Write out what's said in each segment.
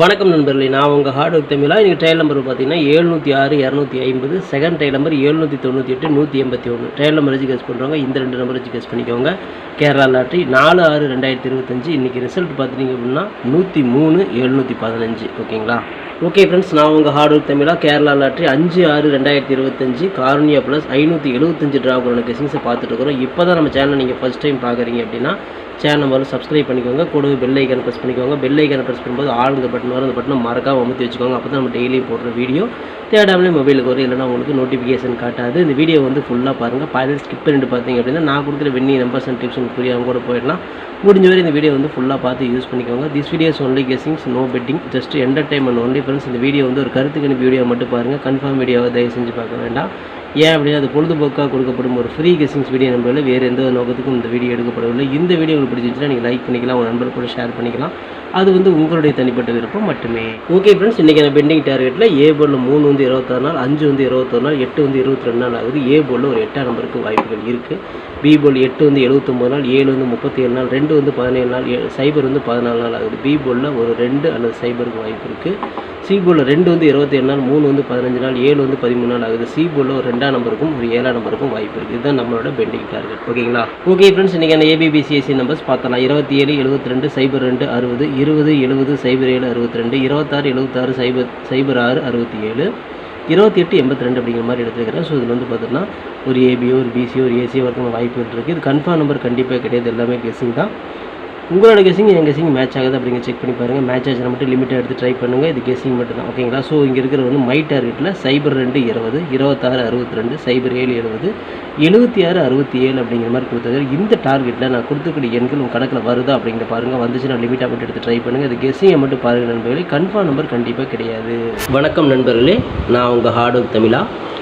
வணக்கம் நண்பர்களே நான் உங்கள் ஹார்ட் ஒர்க் தமிழா? நீங்கள் ட்ரையல் நம்பர் பார்த்தீங்கன்னா எழுநூற்றி ஆறு இரநூத்தி ஐம்பது செகண்ட் ட்ரையல் நம்பர் எழுநூற்றி தொண்ணூற்றி எட்டு நூற்றி எண்பத்தி ஒன்று. ட்ரையல் நம்பர் வச்சு கேஸ் பண்ணுறவங்க இந்த ரெண்டு நம்பர் வச்சு கேஸ் பண்ணிக்கோங்க. கேரளா லாட்ரி நாலு ஆறு ரெண்டாயிரத்தி இருபத்தஞ்சு. இன்றைக்கி ரிசல்ட் பார்த்துட்டீங்க அப்படின்னா நூற்றி மூணு எழுநூற்றி பதினஞ்சு. ஓகேங்களா? ஓகே ஃப்ரெண்ட்ஸ் நான் உங்கள் ஹார்ட் ஒர்க் தமிழா? கேரளா லாட்ரி அஞ்சு ஆறு ரெண்டாயிரத்தி இருபத்தஞ்சு. கார்னியா ப்ளஸ் ஐநூற்றி எழுபத்தஞ்சு ட்ராவோட கெஸிங்ஸை பார்த்துட்டு இருக்கிறோம். இப்போ தான் நம்ம சேனலை நீங்கள் ஃபஸ்ட் டைம் பார்க்குறீங்க அப்படின்னா சேனல் முதல்ல சப்ஸ்கிரைப் பண்ணிக்கோங்க. கூடவே பெல் ஐக்கான ப்ரெஸ் பண்ணிக்கோங்க. பெல் ஐக்கான ப்ரெஸ் பண்ணும்போது ஆளுங்க பட்டன் வரும் அந்த பட்டனை மறக்காம அமுத்தி வச்சுக்கோங்க. அப்போ தான் நம்ம டெய்லியும் போடுற வீடியோ தேடாமலே மொபைலுக்கு வரும். இல்லைனா உங்களுக்கு நோட்டிஃபிகேஷன் காட்டாது. இந்த வீடியோ வந்து ஃபுல்லாக பாருங்கள் பாதி ஸ்கிப் பண்ணிட்டு பார்த்தீங்க அப்படின்னா நான் கொடுக்குற வெண்ணி நம்பர்ஸ் அண்ட் டிப்ஸ் உங்களுக்கு புரியாமல் கூட போயிடலாம். முடிஞ்ச வரை இந்த வீடியோ வந்து ஃபுல்லாக பார்த்து யூஸ் பண்ணிக்கோங்க. This videos only guessings no betting just entertainment only friends இந்த வீடியோ வந்து ஒரு கருத்துக்கணிப்பு வீடியோ மட்டும் பாருங்கள் கன்ஃபார்ம் வீடியோவை தயவு செஞ்சு பார்க்க வேண்டாம். ஏன் அப்படின்னா அது பொழுதுபோக்காக கொடுக்கப்படும் ஒரு ஃப்ரீ கெஸிங்ஸ் வீடியோ நம்பரில் வேறு எந்த நோக்கத்துக்கும் இந்த வீடியோ எடுக்கப்படவில்லை. இந்த வீடியோ உங்களுக்கு பிடிச்சிருந்துச்சுன்னா நீங்கள் லைக் பண்ணிக்கலாம் உங்கள் நண்பர் கூட ஷேர் பண்ணிக்கலாம். அது வந்து உங்களுடைய தனிப்பட்ட விருப்பம் மட்டுமே. ஓகே ஃப்ரெண்ட்ஸ் இன்றைக்கான பெண்டிங் டார்கெட்டில் ஏ போலில் மூணு வந்து இருபத்தாறு நாள் அஞ்சு வந்து இருபத்தொரு நாள் எட்டு வந்து இருபத்தி ரெண்டு நாள் ஆகுது. ஏ போலில் ஒரு எட்டாம் நம்பருக்கு வாய்ப்புகள் இருக்குது பி போல் எட்டு வந்து எழுபத்தொம்பது நாள் ஏழு வந்து முப்பத்தி ஏழு நாள் ரெண்டு வந்து பதினேழு நாள் ஏ- சைபர் வந்து பதினாலு நாள் ஆகுது. பி போலில் ஒரு ரெண்டு அல்லது சைபருக்கு வாய்ப்பு இருக்குது சி ரெண்டு வந்து இருபத்தி ஏழு நாள் மூணு வந்து பதினஞ்சு நாள் ஏழு வந்து பதிமூணு நாள் ஆகுது. சி ஒரு ரெண்டாம் நம்பருக்கும் ஒரு ஏழாம் நம்பருக்கும் வாய்ப்பு இருக்குது இதுதான் நம்மளோட பெண்டிங் டார்கெட். ஓகேங்களா? ஓகே ஃப்ரெண்ட்ஸ் இன்றைக்கான ஏபிபிசிஎஸ்சி நம்பர்ஸ் பார்த்தலாம் இருபத்தி ஏழு எழுபத்தி ரெண்டு சைபர் ரெண்டு அறுபது இருபது எழுபது சைபர் ஏழு அறுபத்தி ரெண்டு இருபத்தாறு எழுபத்தாறு சைபர் சைபர் ஆறு அறுபத்தி ஏழு இருபத்தி எட்டு எண்பத்தி ரெண்டு அப்படிங்கிற மாதிரி எடுத்துக்கிறேன் ஸோ இதில் வந்து பார்த்தீங்கன்னா ஒரு ஏபியோ ஒரு பிசியோ ஒரு ஏசியோ வரதுக்கு வாய்ப்புகள் இருக்குது இது கன்ஃபார்ம் நம்பர் கண்டிப்பாக கிடையாது. எல்லாமே கெஸிங் தான். உங்களோட கெஸிங் என் கெஸிங் மேட்ச் ஆகுது அப்படிங்க செக் பண்ணி பாருங்கள் மேட்ச் ஆச்சுனா மட்டும் லிமிட்டாக எடுத்து ட்ரை பண்ணுங்கள் இது கெஸிங் மட்டும் தான் ஓகேங்களா ஸோ இங்கே இருக்கிற வந்து மை டார்கெட்டில் சைபர் ரெண்டு இருபது இருபத்தாறு அறுபத்தி ரெண்டு சைபர் ஏழு எழுபது எழுபத்தி ஆறு அறுபத்தி ஏழு அப்படிங்கிற மாதிரி கொடுத்தது. இந்த டார்கெட்டில் நான் கொடுத்துக்கூடிய எண்கள் உங்கள் கணக்கில் வருதா அப்படிங்கிற பாருங்கள் வந்துச்சுன்னா லிமிட்டாக மட்டும் எடுத்து ட்ரை பண்ணுங்கள் இது கெஸிங்கை மட்டும் பாருங்கள் நண்பர்களே. கன்ஃபார்ம் நம்பர் கண்டிப்பாக கிடையாது. வணக்கம் நண்பர்களே. நான் உங்கள் ஹார்ட் ஒர்க் தமிழா.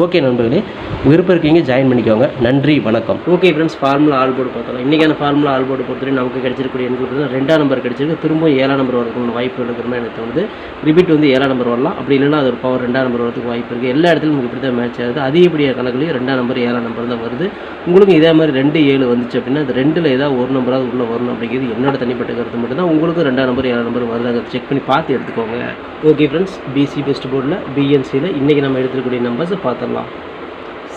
ஓகே நண்பர்களே. விருப்பம் இருக்கீங்க ஜாயின் பண்ணிக்கோங்க. நன்றி வணக்கம். Okay friends formula all board பார்த்தோம். இன்றைக்கான ஃபார்முலா ஆல் போர்டு பொறுத்தவரை நமக்கு கிடைச்சிருக்கூடிய எண்கள் ரெண்டாம் நம்பர் கிடைச்சிருக்கு. திரும்ப ஏழாம் நம்பர் வரதுக்கு வாய்ப்பு இருக்கிற மாதிரி எனக்கு தோணுது. ரிப்பீட் வந்து ஏழாம் நம்பர் வரலாம். அப்படி இல்லைன்னா அது ஒரு பவர் ரெண்டாம் நம்பர் வரதுக்கு வாய்ப்பு இருக்குது எல்லா இடத்துலையும் உங்களுக்கு இப்படி தான் மேட்ச் ஆகுது. அதிகப்படியாக கணக்குலையும் ரெண்டாம் நம்பர் ஏழாம் நம்பர் தான் வருது. உங்களுக்கு இதே மாதிரி ரெண்டு ஏழு வந்துச்சு அப்படின்னா அந்த ரெண்டில் ஏதாவது ஒரு நம்பராவது உள்ளே வரணும் அப்படிங்கிறது என்னோட தனிப்பட்ட கருத்து மட்டும்தான். உங்களுக்கு ரெண்டாம் நம்பர் ஏழாம் நம்பர் வருதாங்க செக் பண்ணி பார்த்து எடுத்துக்கோங்க. ஓகே ஃப்ரெண்ட்ஸ் பிசி பெஸ்ட் போர்டில் பிஎன்சியில் இன்றைக்கி நம்ம எடுத்துக்கூடிய நம்பர்ஸை பார்த்துடலாம்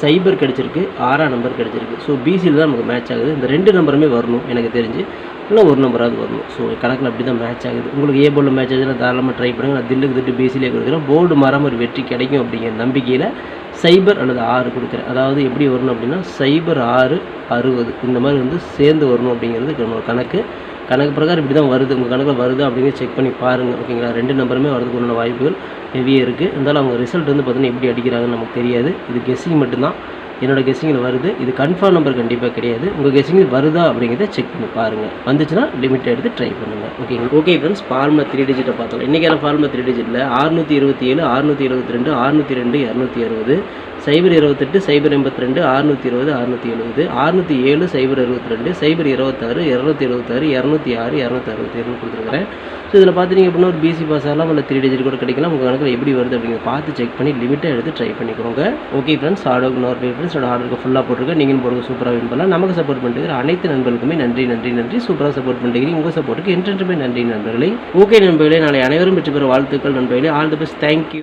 சைபர் கிடச்சிருக்கு ஆறாம் நம்பர் கிடச்சிருக்கு. ஸோ பிசியில் தான் நமக்கு மேட்ச் ஆகுது. இந்த ரெண்டு நம்பருமே வரணும் எனக்கு தெரிஞ்சு. இல்லை ஒரு நம்பராவது வரணும். ஸோ கணக்கில் அப்படி தான் மேட்ச் ஆகுது. உங்களுக்கு ஏ போர்டில் மேட்ச் ஆகுதுன்னா தாராளமாக ட்ரை பண்ணுங்கள் நான் தில்லுக்கு திட்டு பிசிலே கொடுக்குறேன். போர்டு மரம் ஒரு வெற்றி கிடைக்கும் அப்படிங்கிற நம்பிக்கையில் சைபர் அல்லது ஆறு கொடுக்குறேன். அதாவது எப்படி வரணும் அப்படின்னா சைபர் ஆறு அறுபது. இந்த மாதிரி வந்து சேர்ந்து வரணும் அப்படிங்கிறது நம்மளோட கணக்கு. கணக்கு பிரகாரம் இப்படி தான் வருது. உங்கள் கணக்கில் வருது அப்படிங்கிறத செக் பண்ணி பாருங்கள் ஓகேங்களா ரெண்டு நம்பருமே வரதுக்கு வாய்ப்புகள் ஹெவியாக இருக்குது இருந்தாலும் அவங்க ரிசல்ட் வந்து பார்த்தீங்கன்னா எப்படி அடிக்கிறாங்கன்னு நமக்கு தெரியாது. இது கெஸ்ஸிங் மட்டும்தான். என்னோட கெஸ்ஸிங்கில் வருது. இது கன்ஃபார்ம் நம்பர் கண்டிப்பாக கிடையாது. உங்கள் கெஸ்ஸிங்கில் வருதா அப்படிங்கிறத செக் பண்ணி பாருங்கள் வந்துச்சுன்னா லிமிட் எடுத்து ட்ரை பண்ணுங்கள் ஓகேங்க ஓகே ஃப்ரெண்ட்ஸ் ஃபார்முலா த்ரீ டிஜிட்டை பார்த்தோம். இன்றைக்கான ஃபார்முலா த்ரீ டிஜிட்டில் அறுநூற்றி இருபத்தி ஏழு அறுநூற்றி எழுபத்தி ரெண்டு அறுநூற்றி ரெண்டு இரநூத்தி அறுபது சைபர் இருபத்தெட்டு சைபர் எண்பத்தி ரெண்டு அறுநூற்றி இருபது அறுநூற்றி எழுபது அறுநூற்றி ஏழு சைபர் அறுபத்தி ரெண்டு சைபர் இருபத்தாறு இரநூத்தி எழுபத்தாறு இரநூத்தி ஆறு இரநூத்தி அறுபத்தி ஏழு கொடுத்துருக்குறேன். ஸோ இதில் பார்த்துட்டிங்க அப்படின்னா ஒரு பிசி பாஸ் ஆகலாம் இல்லை த்ரீ டிஜிட் கூட கிடைக்கலாம். உங்கள் கணக்கில் எப்படி வருது அப்படிங்கிறத பார்த்து செக் பண்ணி லிமிட்டாக எடுத்து ட்ரை பண்ணிக்கோங்க. ஓகே ஃப்ரெண்ட்ஸ் ஆர்டர் இன்னொரு ஃப்ரெண்ட்ஸோட ஆர்டருக்கு ஃபுல்லாக போட்டிருக்கேன். நீங்களும் போடுங்க சூப்பராக வின் பண்ணலாம். நமக்கு சப்போர்ட் பண்ணிட்டு அனைத்து நண்பர்களுக்குமே நன்றி நன்றி நன்றி. சூப்பராக சப்போர்ட் பண்ணிக்கிறீங்க உங்கள் சப்போர்ட்டுக்கு என்றென்றுமே நன்றி நண்பர்களே. ஓகே நண்பர்களே. நாளை அனைவரும் வெற்றி பெற வாழ்த்துக்கள் நண்பர்களே. All the best thank you